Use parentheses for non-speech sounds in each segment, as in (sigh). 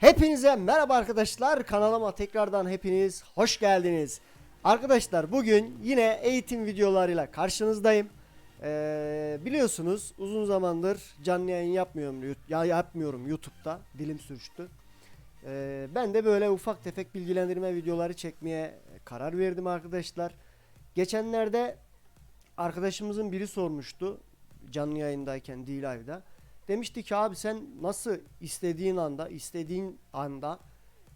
Hepinize merhaba arkadaşlar. Kanalıma tekrardan hepiniz hoş geldiniz. Arkadaşlar bugün yine eğitim videolarıyla karşınızdayım. Ee, biliyorsunuz uzun zamandır canlı yayın yapmıyorum ya yapmıyorum YouTube'da. Dilim sürçtü. Ee, ben de böyle ufak tefek bilgilendirme videoları çekmeye karar verdim arkadaşlar. Geçenlerde arkadaşımızın biri sormuştu canlı yayındayken D-Live'da. Demişti ki abi sen nasıl istediğin anda istediğin anda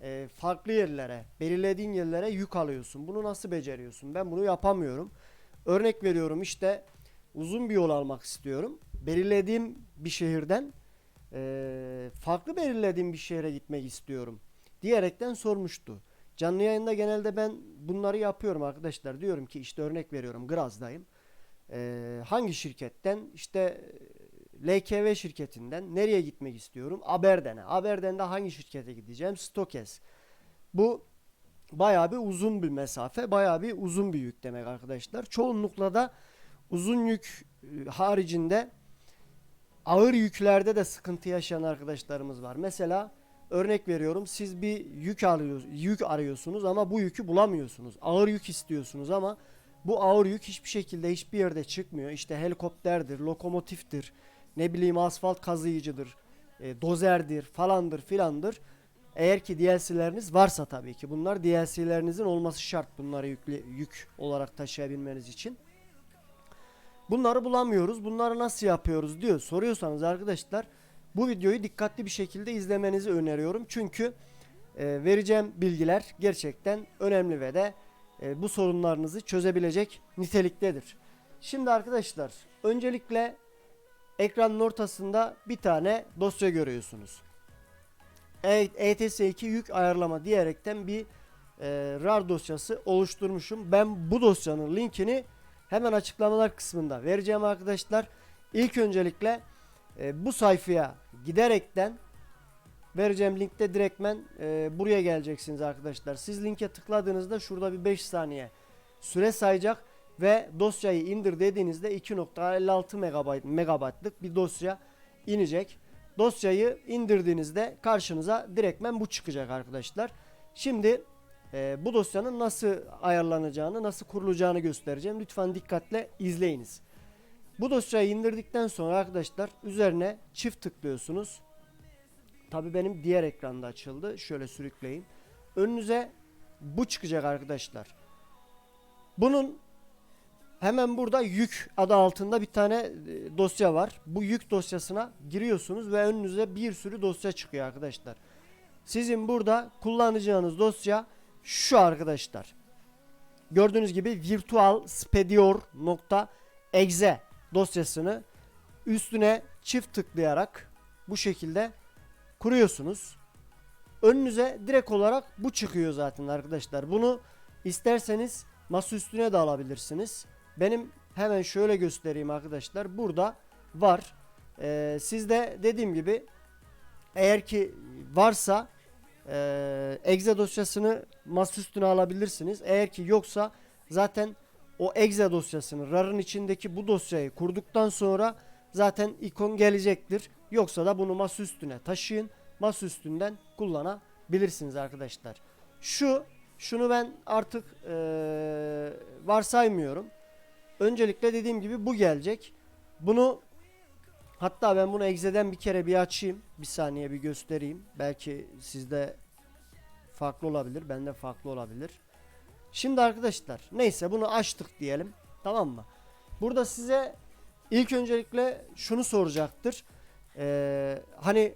e, farklı yerlere belirlediğin yerlere yük alıyorsun. Bunu nasıl beceriyorsun? Ben bunu yapamıyorum. Örnek veriyorum işte uzun bir yol almak istiyorum. Belirlediğim bir şehirden e, farklı belirlediğim bir şehre gitmek istiyorum diyerekten sormuştu. Canlı yayında genelde ben bunları yapıyorum arkadaşlar. Diyorum ki işte örnek veriyorum Graz'dayım. E, hangi şirketten işte LKV şirketinden nereye gitmek istiyorum? Aberden'e. Aberden'de hangi şirkete gideceğim? Stokes. Bu bayağı bir uzun bir mesafe, bayağı bir uzun bir yük demek arkadaşlar. Çoğunlukla da uzun yük e, haricinde ağır yüklerde de sıkıntı yaşayan arkadaşlarımız var. Mesela örnek veriyorum siz bir yük arıyorsunuz, yük arıyorsunuz ama bu yükü bulamıyorsunuz. Ağır yük istiyorsunuz ama bu ağır yük hiçbir şekilde hiçbir yerde çıkmıyor. İşte helikopterdir, lokomotiftir, ne bileyim asfalt kazıyıcıdır, e, dozerdir falandır filandır. Eğer ki DLC'leriniz varsa tabii ki bunlar DLC'lerinizin olması şart bunları yükle, yük olarak taşıyabilmeniz için. Bunları bulamıyoruz. Bunları nasıl yapıyoruz diyor. Soruyorsanız arkadaşlar bu videoyu dikkatli bir şekilde izlemenizi öneriyorum. Çünkü e, vereceğim bilgiler gerçekten önemli ve de e, bu sorunlarınızı çözebilecek niteliktedir. Şimdi arkadaşlar öncelikle ekranın ortasında bir tane dosya görüyorsunuz. E- ETS2 yük ayarlama diyerekten bir e, RAR dosyası oluşturmuşum. Ben bu dosyanın linkini hemen açıklamalar kısmında vereceğim arkadaşlar. İlk öncelikle e, bu sayfaya giderekten vereceğim linkte direktmen e, buraya geleceksiniz arkadaşlar. Siz linke tıkladığınızda şurada bir 5 saniye süre sayacak ve dosyayı indir dediğinizde 2.56 megabayt megabaytlık bir dosya inecek. Dosyayı indirdiğinizde karşınıza direktmen bu çıkacak arkadaşlar. Şimdi e, bu dosyanın nasıl ayarlanacağını, nasıl kurulacağını göstereceğim. Lütfen dikkatle izleyiniz. Bu dosyayı indirdikten sonra arkadaşlar üzerine çift tıklıyorsunuz. Tabi benim diğer ekranda açıldı. Şöyle sürükleyin. Önünüze bu çıkacak arkadaşlar. Bunun hemen burada yük adı altında bir tane e, dosya var. Bu yük dosyasına giriyorsunuz ve önünüze bir sürü dosya çıkıyor arkadaşlar. Sizin burada kullanacağınız dosya şu arkadaşlar. Gördüğünüz gibi virtualspedior.exe dosyasını üstüne çift tıklayarak bu şekilde kuruyorsunuz. Önünüze direkt olarak bu çıkıyor zaten arkadaşlar. Bunu isterseniz masa üstüne de alabilirsiniz. Benim hemen şöyle göstereyim arkadaşlar. Burada var. Ee, sizde dediğim gibi eğer ki varsa e, exe dosyasını masa üstüne alabilirsiniz. Eğer ki yoksa zaten o exe dosyasını RAR'ın içindeki bu dosyayı kurduktan sonra zaten ikon gelecektir. Yoksa da bunu masa üstüne taşıyın. Masa üstünden kullanabilirsiniz arkadaşlar. Şu şunu ben artık e, varsaymıyorum. Öncelikle dediğim gibi bu gelecek. Bunu hatta ben bunu Exe'den bir kere bir açayım. Bir saniye bir göstereyim. Belki sizde farklı olabilir. Bende farklı olabilir. Şimdi arkadaşlar neyse bunu açtık diyelim. Tamam mı? Burada size ilk öncelikle şunu soracaktır. Ee, hani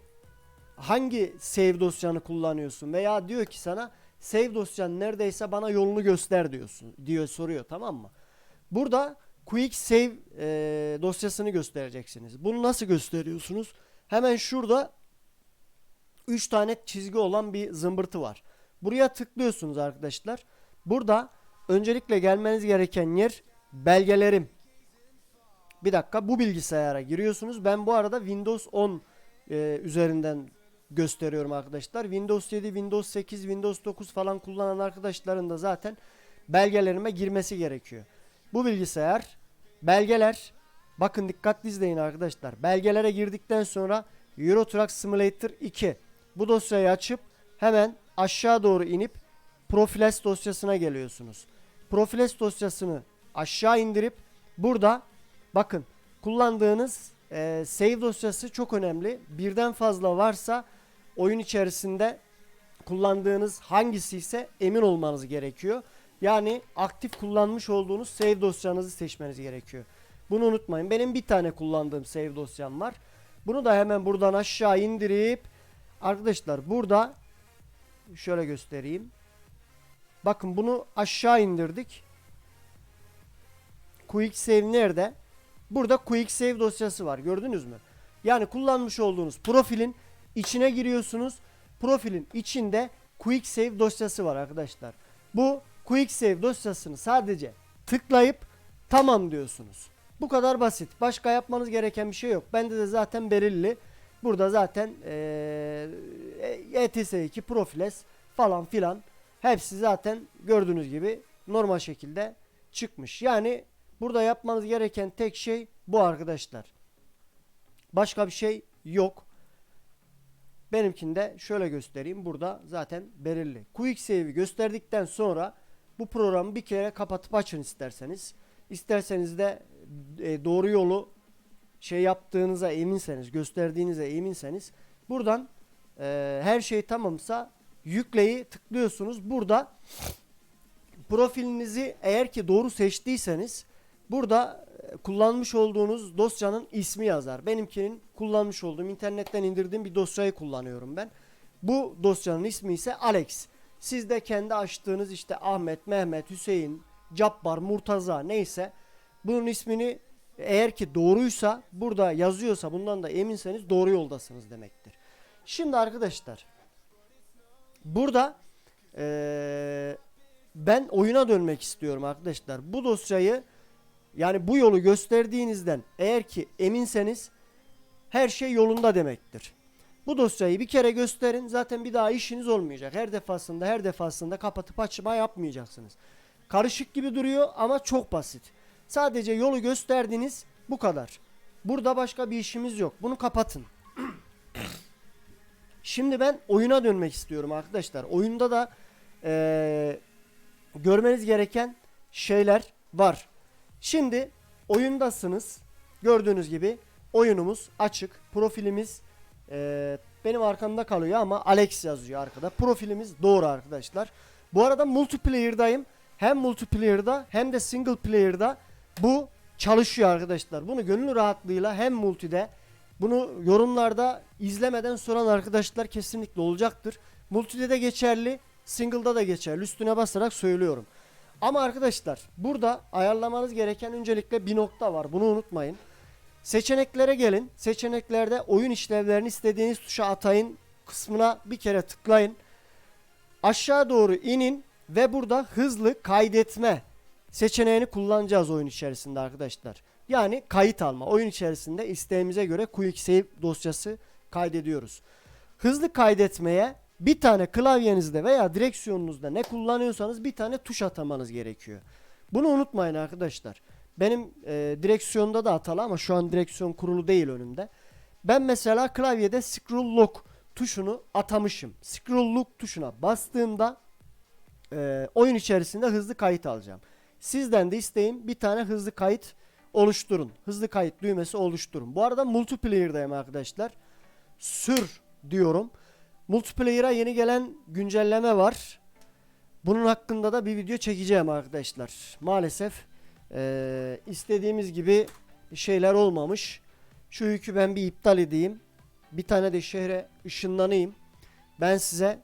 hangi save dosyanı kullanıyorsun veya diyor ki sana save dosyan neredeyse bana yolunu göster diyorsun diyor soruyor tamam mı? Burada quick save e, dosyasını göstereceksiniz. Bunu nasıl gösteriyorsunuz? Hemen şurada 3 tane çizgi olan bir zımbırtı var. Buraya tıklıyorsunuz arkadaşlar. Burada öncelikle gelmeniz gereken yer belgelerim. Bir dakika bu bilgisayara giriyorsunuz. Ben bu arada Windows 10 e, üzerinden gösteriyorum arkadaşlar. Windows 7, Windows 8, Windows 9 falan kullanan arkadaşların da zaten belgelerime girmesi gerekiyor. Bu bilgisayar belgeler bakın dikkatli izleyin arkadaşlar. Belgelere girdikten sonra Euro Truck Simulator 2 bu dosyayı açıp hemen aşağı doğru inip Profiles dosyasına geliyorsunuz. Profiles dosyasını aşağı indirip burada bakın kullandığınız e, save dosyası çok önemli. Birden fazla varsa oyun içerisinde kullandığınız hangisi ise emin olmanız gerekiyor. Yani aktif kullanmış olduğunuz save dosyanızı seçmeniz gerekiyor. Bunu unutmayın. Benim bir tane kullandığım save dosyam var. Bunu da hemen buradan aşağı indirip arkadaşlar burada şöyle göstereyim. Bakın bunu aşağı indirdik. Quick Save nerede? Burada Quick Save dosyası var. Gördünüz mü? Yani kullanmış olduğunuz profilin içine giriyorsunuz. Profilin içinde Quick Save dosyası var arkadaşlar. Bu Quick Save dosyasını sadece tıklayıp tamam diyorsunuz. Bu kadar basit. Başka yapmanız gereken bir şey yok. Bende de zaten belirli. Burada zaten eee ETS2 Profiles falan filan hepsi zaten gördüğünüz gibi normal şekilde çıkmış. Yani burada yapmanız gereken tek şey bu arkadaşlar. Başka bir şey yok. Benimkinde şöyle göstereyim. Burada zaten belirli. Quick Save'i gösterdikten sonra bu programı bir kere kapatıp açın isterseniz. İsterseniz de e, doğru yolu şey yaptığınıza eminseniz, gösterdiğinize eminseniz buradan e, her şey tamamsa yükleyi tıklıyorsunuz. Burada profilinizi eğer ki doğru seçtiyseniz burada e, kullanmış olduğunuz dosyanın ismi yazar. Benimkinin kullanmış olduğum internetten indirdiğim bir dosyayı kullanıyorum ben. Bu dosyanın ismi ise Alex. Siz de kendi açtığınız işte Ahmet, Mehmet, Hüseyin, Cabbar, Murtaza neyse bunun ismini eğer ki doğruysa burada yazıyorsa bundan da eminseniz doğru yoldasınız demektir. Şimdi arkadaşlar burada eee, ben oyuna dönmek istiyorum arkadaşlar. Bu dosyayı yani bu yolu gösterdiğinizden eğer ki eminseniz her şey yolunda demektir. Bu dosyayı bir kere gösterin zaten bir daha işiniz olmayacak. Her defasında her defasında kapatıp açma yapmayacaksınız. Karışık gibi duruyor ama çok basit. Sadece yolu gösterdiniz bu kadar. Burada başka bir işimiz yok. Bunu kapatın. (clears throat) Şimdi ben oyuna dönmek istiyorum arkadaşlar. Oyunda da eee, görmeniz gereken şeyler var. Şimdi oyundasınız. Gördüğünüz gibi oyunumuz açık. Profilimiz eee, benim arkamda kalıyor ama Alex yazıyor arkada. Profilimiz doğru arkadaşlar. Bu arada multiplayer'dayım. Hem multiplayer'da hem de single player'da bu çalışıyor arkadaşlar. Bunu gönül rahatlığıyla hem multide bunu yorumlarda izlemeden soran arkadaşlar kesinlikle olacaktır. Multide de geçerli, single'da da geçerli. Üstüne basarak söylüyorum. Ama arkadaşlar burada ayarlamanız gereken öncelikle bir nokta var. Bunu unutmayın. Seçeneklere gelin. Seçeneklerde oyun işlevlerini istediğiniz tuşa atayın kısmına bir kere tıklayın. Aşağı doğru inin ve burada hızlı kaydetme seçeneğini kullanacağız oyun içerisinde arkadaşlar. Yani kayıt alma. Oyun içerisinde isteğimize göre Quick Save dosyası kaydediyoruz. Hızlı kaydetmeye bir tane klavyenizde veya direksiyonunuzda ne kullanıyorsanız bir tane tuş atamanız gerekiyor. Bunu unutmayın arkadaşlar. Benim e, direksiyonda da atalı ama şu an direksiyon kurulu değil önümde. Ben mesela klavyede scroll lock tuşunu atamışım. Scroll lock tuşuna bastığımda e, oyun içerisinde hızlı kayıt alacağım. Sizden de isteğim bir tane hızlı kayıt oluşturun. Hızlı kayıt düğmesi oluşturun. Bu arada multiplayer'dayım arkadaşlar. Sür diyorum. Multiplayer'a yeni gelen güncelleme var. Bunun hakkında da bir video çekeceğim arkadaşlar. Maalesef eee, istediğimiz gibi şeyler olmamış. Şu yükü ben bir iptal edeyim. Bir tane de şehre ışınlanayım. Ben size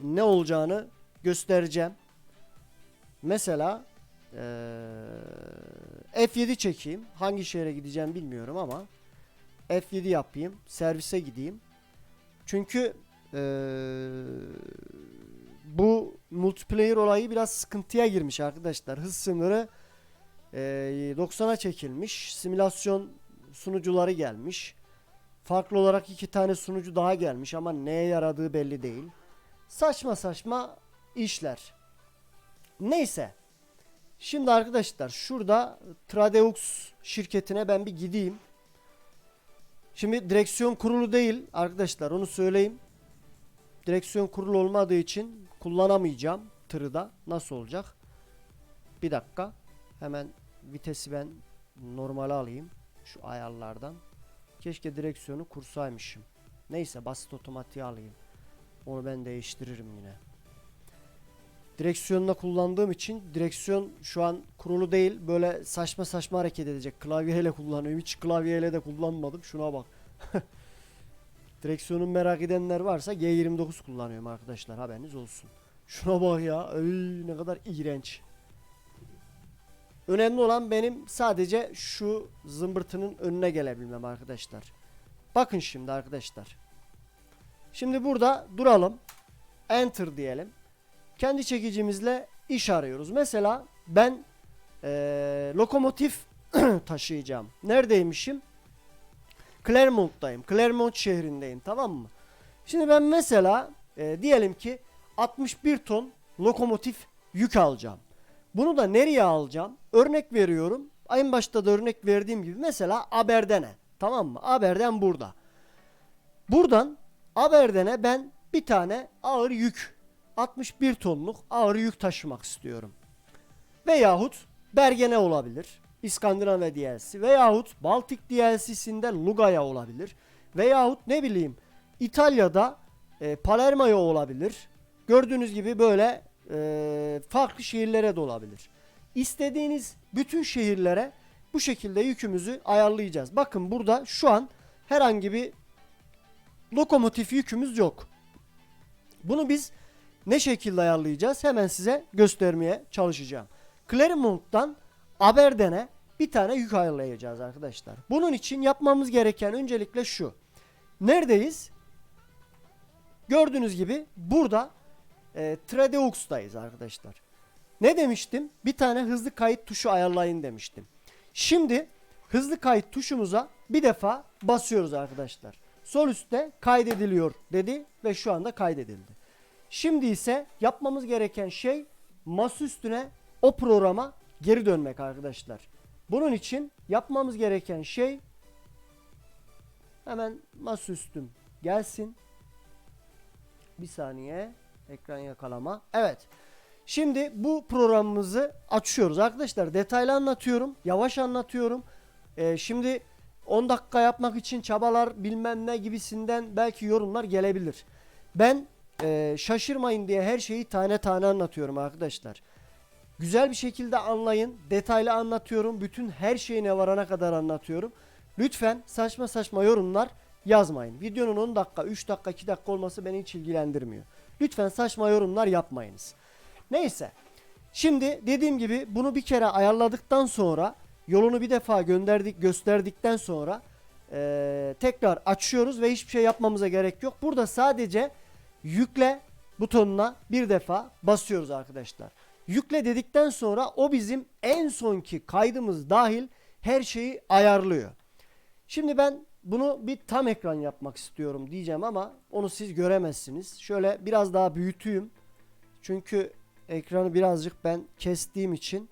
ne olacağını göstereceğim. Mesela eee, F7 çekeyim. Hangi şehre gideceğim bilmiyorum ama F7 yapayım. Servise gideyim. Çünkü eee, bu multiplayer olayı biraz sıkıntıya girmiş arkadaşlar. Hız sınırı 90'a çekilmiş. Simülasyon sunucuları gelmiş. Farklı olarak iki tane sunucu daha gelmiş ama neye yaradığı belli değil. Saçma saçma işler. Neyse. Şimdi arkadaşlar şurada Tradeux şirketine ben bir gideyim. Şimdi direksiyon kurulu değil arkadaşlar onu söyleyeyim. Direksiyon kurulu olmadığı için kullanamayacağım tırı da. Nasıl olacak? Bir dakika. Hemen vitesi ben normale alayım. Şu ayarlardan. Keşke direksiyonu kursaymışım. Neyse basit otomatiğe alayım. Onu ben değiştiririm yine. Direksiyonla kullandığım için direksiyon şu an kurulu değil. Böyle saçma saçma hareket edecek. Klavyeyle kullanıyorum. Hiç klavyeyle de kullanmadım. Şuna bak. (laughs) Direksiyonun merak edenler varsa G29 kullanıyorum arkadaşlar. Haberiniz olsun. Şuna bak ya. Ay, ne kadar iğrenç. Önemli olan benim sadece şu zımbırtının önüne gelebilmem arkadaşlar. Bakın şimdi arkadaşlar. Şimdi burada duralım. Enter diyelim. Kendi çekicimizle iş arıyoruz. Mesela ben eee, lokomotif (clears throat) taşıyacağım. Neredeymişim? Clermont'tayım. Clermont şehrindeyim tamam mı? Şimdi ben mesela e, diyelim ki 61 ton lokomotif yük alacağım. Bunu da nereye alacağım? Örnek veriyorum. En başta da örnek verdiğim gibi mesela Aberdeen'e. Tamam mı? Aberdeen burada. Buradan Aberdeen'e ben bir tane ağır yük 61 tonluk ağır yük taşımak istiyorum. Veyahut Bergen'e olabilir. İskandinavya DLC veyahut Baltik DLC'sinde Luga'ya olabilir. Veyahut ne bileyim İtalya'da e, Palermo'ya olabilir. Gördüğünüz gibi böyle e, farklı şehirlere de olabilir. İstediğiniz bütün şehirlere bu şekilde yükümüzü ayarlayacağız. Bakın burada şu an herhangi bir lokomotif yükümüz yok. Bunu biz ne şekilde ayarlayacağız? Hemen size göstermeye çalışacağım. Clermont'tan Aberdeen'e bir tane yük ayarlayacağız arkadaşlar. Bunun için yapmamız gereken öncelikle şu. Neredeyiz? Gördüğünüz gibi burada e, Tradeux'tayız arkadaşlar. Ne demiştim? Bir tane hızlı kayıt tuşu ayarlayın demiştim. Şimdi hızlı kayıt tuşumuza bir defa basıyoruz arkadaşlar. Sol üstte kaydediliyor dedi ve şu anda kaydedildi. Şimdi ise yapmamız gereken şey masa üstüne o programa geri dönmek arkadaşlar. Bunun için yapmamız gereken şey hemen masaüstüm gelsin. Bir saniye ekran yakalama. Evet. Şimdi bu programımızı açıyoruz. Arkadaşlar detaylı anlatıyorum. Yavaş anlatıyorum. Ee, şimdi 10 dakika yapmak için çabalar bilmem ne gibisinden belki yorumlar gelebilir. Ben e, şaşırmayın diye her şeyi tane tane anlatıyorum arkadaşlar. Güzel bir şekilde anlayın. Detaylı anlatıyorum. Bütün her şeyine varana kadar anlatıyorum. Lütfen saçma saçma yorumlar yazmayın. Videonun 10 dakika, 3 dakika, 2 dakika olması beni hiç ilgilendirmiyor. Lütfen saçma yorumlar yapmayınız. Neyse. Şimdi dediğim gibi bunu bir kere ayarladıktan sonra yolunu bir defa gönderdik gösterdikten sonra eee, tekrar açıyoruz ve hiçbir şey yapmamıza gerek yok. Burada sadece yükle butonuna bir defa basıyoruz arkadaşlar. Yükle dedikten sonra o bizim en sonki kaydımız dahil her şeyi ayarlıyor. Şimdi ben bunu bir tam ekran yapmak istiyorum diyeceğim ama onu siz göremezsiniz. Şöyle biraz daha büyüteyim. Çünkü ekranı birazcık ben kestiğim için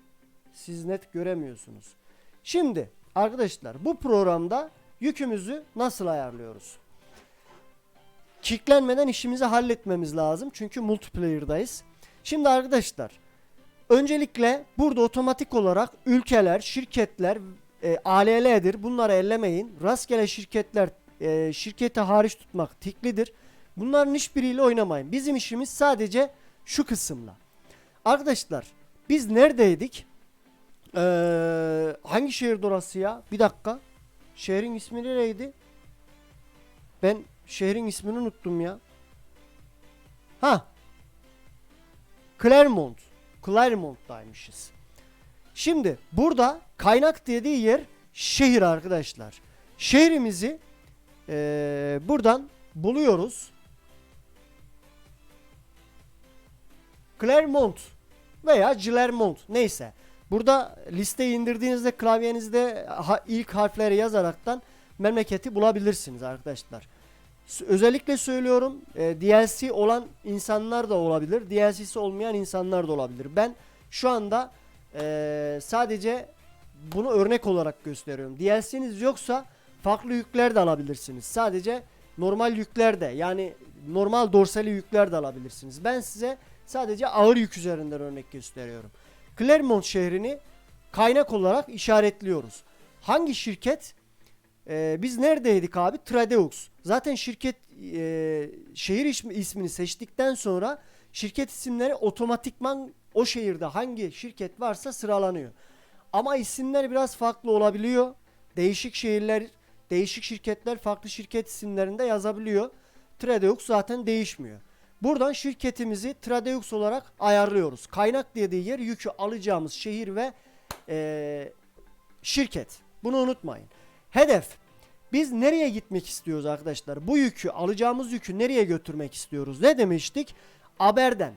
siz net göremiyorsunuz. Şimdi arkadaşlar bu programda yükümüzü nasıl ayarlıyoruz? Kicklenmeden işimizi halletmemiz lazım. Çünkü multiplayer'dayız. Şimdi arkadaşlar öncelikle burada otomatik olarak ülkeler, şirketler e, ALL'dir. Bunları ellemeyin. Rastgele şirketler e, şirketi hariç tutmak tiklidir. Bunların hiçbiriyle oynamayın. Bizim işimiz sadece şu kısımla. Arkadaşlar biz neredeydik? Ee, hangi şehirde orası ya? Bir dakika. Şehrin ismi nereydi? Ben şehrin ismini unuttum ya. Ha. Clermont. Clermont'taymışız. Şimdi burada kaynak dediği yer şehir arkadaşlar. Şehrimizi eee, buradan buluyoruz. Clermont veya Clermont neyse. Burada listeyi indirdiğinizde klavyenizde ilk harfleri yazaraktan memleketi bulabilirsiniz arkadaşlar. Özellikle söylüyorum e, DLC olan insanlar da olabilir. DLC'si olmayan insanlar da olabilir. Ben şu anda e, sadece bunu örnek olarak gösteriyorum. DLC'niz yoksa farklı yükler de alabilirsiniz. Sadece normal yükler de yani normal dorsali yükler de alabilirsiniz. Ben size sadece ağır yük üzerinden örnek gösteriyorum. Clermont şehrini kaynak olarak işaretliyoruz. Hangi şirket? Ee, biz neredeydik abi? Tradeux. Zaten şirket e, şehir ismi- ismini seçtikten sonra şirket isimleri otomatikman o şehirde hangi şirket varsa sıralanıyor. Ama isimler biraz farklı olabiliyor. Değişik şehirler, değişik şirketler farklı şirket isimlerinde yazabiliyor. Tradeux zaten değişmiyor. Buradan şirketimizi Tradeux olarak ayarlıyoruz. Kaynak dediği yer yükü alacağımız şehir ve eee, şirket. Bunu unutmayın. Hedef. Biz nereye gitmek istiyoruz arkadaşlar? Bu yükü, alacağımız yükü nereye götürmek istiyoruz? Ne demiştik? Aberden.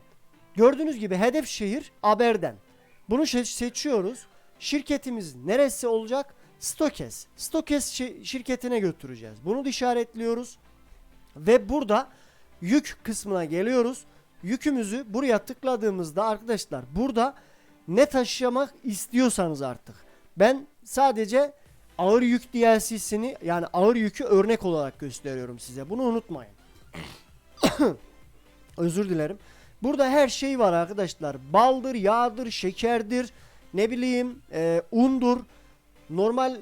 Gördüğünüz gibi hedef şehir Aberden. Bunu seçiyoruz. Şirketimiz neresi olacak? Stokes. Stokes şi- şirketine götüreceğiz. Bunu da işaretliyoruz. Ve burada yük kısmına geliyoruz. Yükümüzü buraya tıkladığımızda arkadaşlar burada ne taşımak istiyorsanız artık. Ben sadece ağır yük DLC'sini yani ağır yükü örnek olarak gösteriyorum size. Bunu unutmayın. (coughs) Özür dilerim. Burada her şey var arkadaşlar. Baldır, yağdır, şekerdir, ne bileyim e, undur, normal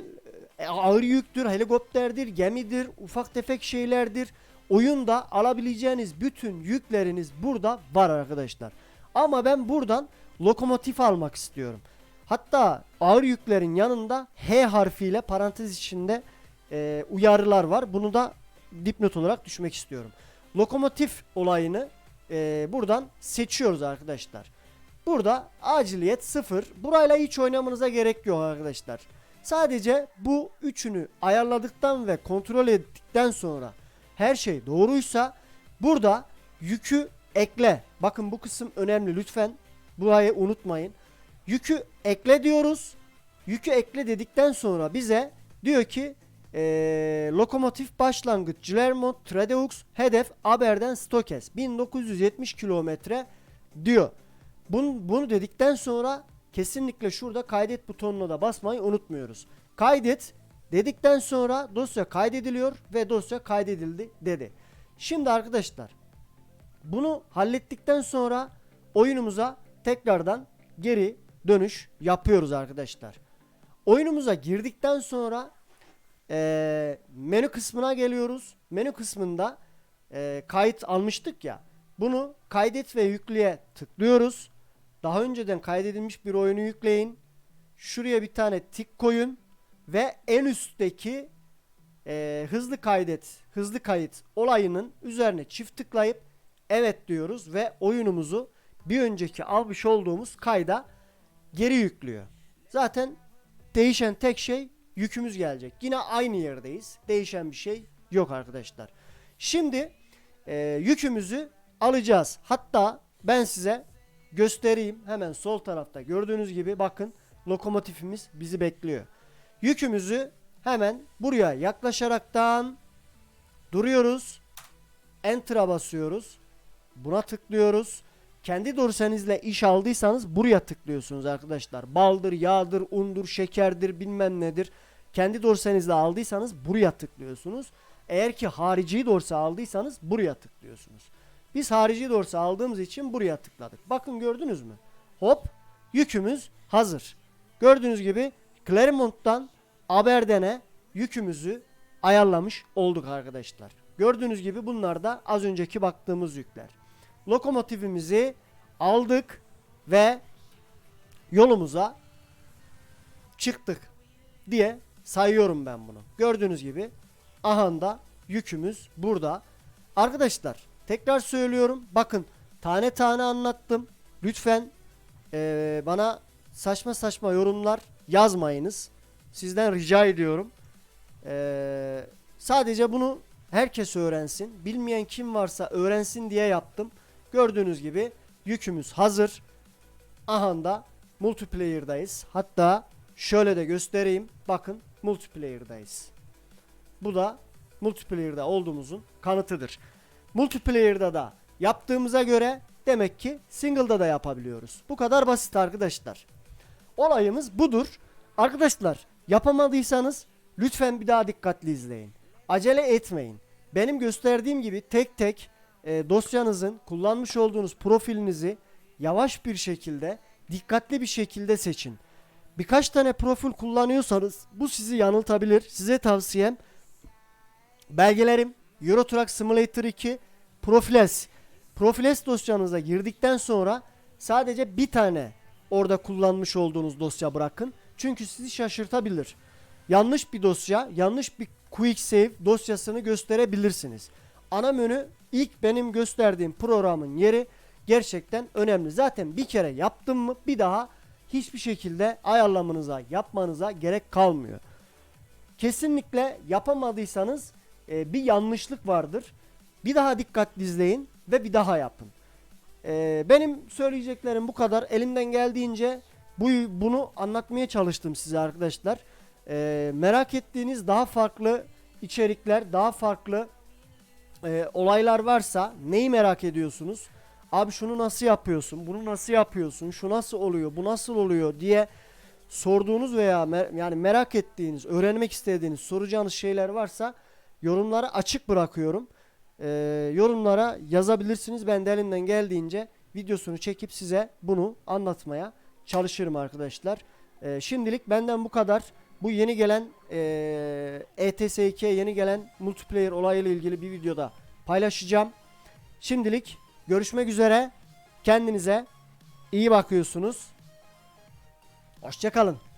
e, ağır yüktür, helikopterdir, gemidir, ufak tefek şeylerdir. Oyunda alabileceğiniz bütün yükleriniz burada var arkadaşlar. Ama ben buradan lokomotif almak istiyorum. Hatta ağır yüklerin yanında H harfiyle parantez içinde e, uyarılar var. Bunu da dipnot olarak düşmek istiyorum. Lokomotif olayını e, buradan seçiyoruz arkadaşlar. Burada aciliyet sıfır. Burayla hiç oynamanıza gerek yok arkadaşlar. Sadece bu üçünü ayarladıktan ve kontrol ettikten sonra her şey doğruysa burada yükü ekle. Bakın bu kısım önemli lütfen. Burayı unutmayın. Yükü ekle diyoruz. Yükü ekle dedikten sonra bize diyor ki eee, lokomotif başlangıç Clermont Tradeux hedef Aberden Stokes 1970 kilometre diyor. Bunu, bunu dedikten sonra kesinlikle şurada kaydet butonuna da basmayı unutmuyoruz. Kaydet dedikten sonra dosya kaydediliyor ve dosya kaydedildi dedi. Şimdi arkadaşlar bunu hallettikten sonra oyunumuza tekrardan geri dönüş yapıyoruz arkadaşlar. Oyunumuza girdikten sonra eee, menü kısmına geliyoruz. Menü kısmında eee, kayıt almıştık ya. Bunu kaydet ve yükleye tıklıyoruz. Daha önceden kaydedilmiş bir oyunu yükleyin. Şuraya bir tane tik koyun ve en üstteki eee, hızlı kaydet, hızlı kayıt olayının üzerine çift tıklayıp evet diyoruz ve oyunumuzu bir önceki almış olduğumuz kayda geri yüklüyor. Zaten değişen tek şey yükümüz gelecek. Yine aynı yerdeyiz. Değişen bir şey yok arkadaşlar. Şimdi e, yükümüzü alacağız. Hatta ben size göstereyim. Hemen sol tarafta gördüğünüz gibi bakın lokomotifimiz bizi bekliyor. Yükümüzü hemen buraya yaklaşaraktan duruyoruz. Enter'a basıyoruz. Buna tıklıyoruz. Kendi dorsenizle iş aldıysanız buraya tıklıyorsunuz arkadaşlar. Baldır, yağdır, undur, şekerdir bilmem nedir. Kendi dorsenizle aldıysanız buraya tıklıyorsunuz. Eğer ki harici dorsa aldıysanız buraya tıklıyorsunuz. Biz harici dorsa aldığımız için buraya tıkladık. Bakın gördünüz mü? Hop yükümüz hazır. Gördüğünüz gibi Clermont'tan Aberdeen'e yükümüzü ayarlamış olduk arkadaşlar. Gördüğünüz gibi bunlar da az önceki baktığımız yükler. Lokomotifimizi aldık ve yolumuza çıktık diye sayıyorum ben bunu. Gördüğünüz gibi ahanda yükümüz burada. Arkadaşlar tekrar söylüyorum. Bakın tane tane anlattım. Lütfen eee, bana saçma saçma yorumlar yazmayınız. Sizden rica ediyorum. Eee, sadece bunu herkes öğrensin. Bilmeyen kim varsa öğrensin diye yaptım. Gördüğünüz gibi yükümüz hazır. Ahanda multiplayer'dayız. Hatta şöyle de göstereyim. Bakın multiplayer'dayız. Bu da multiplayer'da olduğumuzun kanıtıdır. Multiplayer'da da yaptığımıza göre demek ki single'da da yapabiliyoruz. Bu kadar basit arkadaşlar. Olayımız budur. Arkadaşlar yapamadıysanız lütfen bir daha dikkatli izleyin. Acele etmeyin. benim gösterdiğim gibi tek tek e, dosyanızın kullanmış olduğunuz profilinizi yavaş bir şekilde dikkatli bir şekilde seçin. Birkaç tane profil kullanıyorsanız bu sizi yanıltabilir. Size tavsiyem belgelerim Euro Truck Simulator 2 Profiles. Profiles dosyanıza girdikten sonra sadece bir tane orada kullanmış olduğunuz dosya bırakın. Çünkü sizi şaşırtabilir. Yanlış bir dosya, yanlış bir quick save dosyasını gösterebilirsiniz. Ana menü ilk benim gösterdiğim programın yeri gerçekten önemli. Zaten bir kere yaptım mı bir daha hiçbir şekilde ayarlamanıza, yapmanıza gerek kalmıyor. Kesinlikle yapamadıysanız e, bir yanlışlık vardır. Bir daha dikkatli izleyin ve bir daha yapın. E, benim söyleyeceklerim bu kadar. Elimden geldiğince bu bunu anlatmaya çalıştım size arkadaşlar. E, merak ettiğiniz daha farklı içerikler, daha farklı e, olaylar varsa neyi merak ediyorsunuz? Abi şunu nasıl yapıyorsun? Bunu nasıl yapıyorsun? Şu nasıl oluyor? Bu nasıl oluyor diye sorduğunuz veya mer- yani merak ettiğiniz, öğrenmek istediğiniz, soracağınız şeyler varsa yorumlara açık bırakıyorum. Ee, yorumlara yazabilirsiniz. Ben de elimden geldiğince videosunu çekip size bunu anlatmaya çalışırım arkadaşlar. Ee, şimdilik benden bu kadar. Bu yeni gelen ee, ETS2 yeni gelen multiplayer olayıyla ilgili bir videoda paylaşacağım. Şimdilik görüşmek üzere. Kendinize iyi bakıyorsunuz. Hoşçakalın.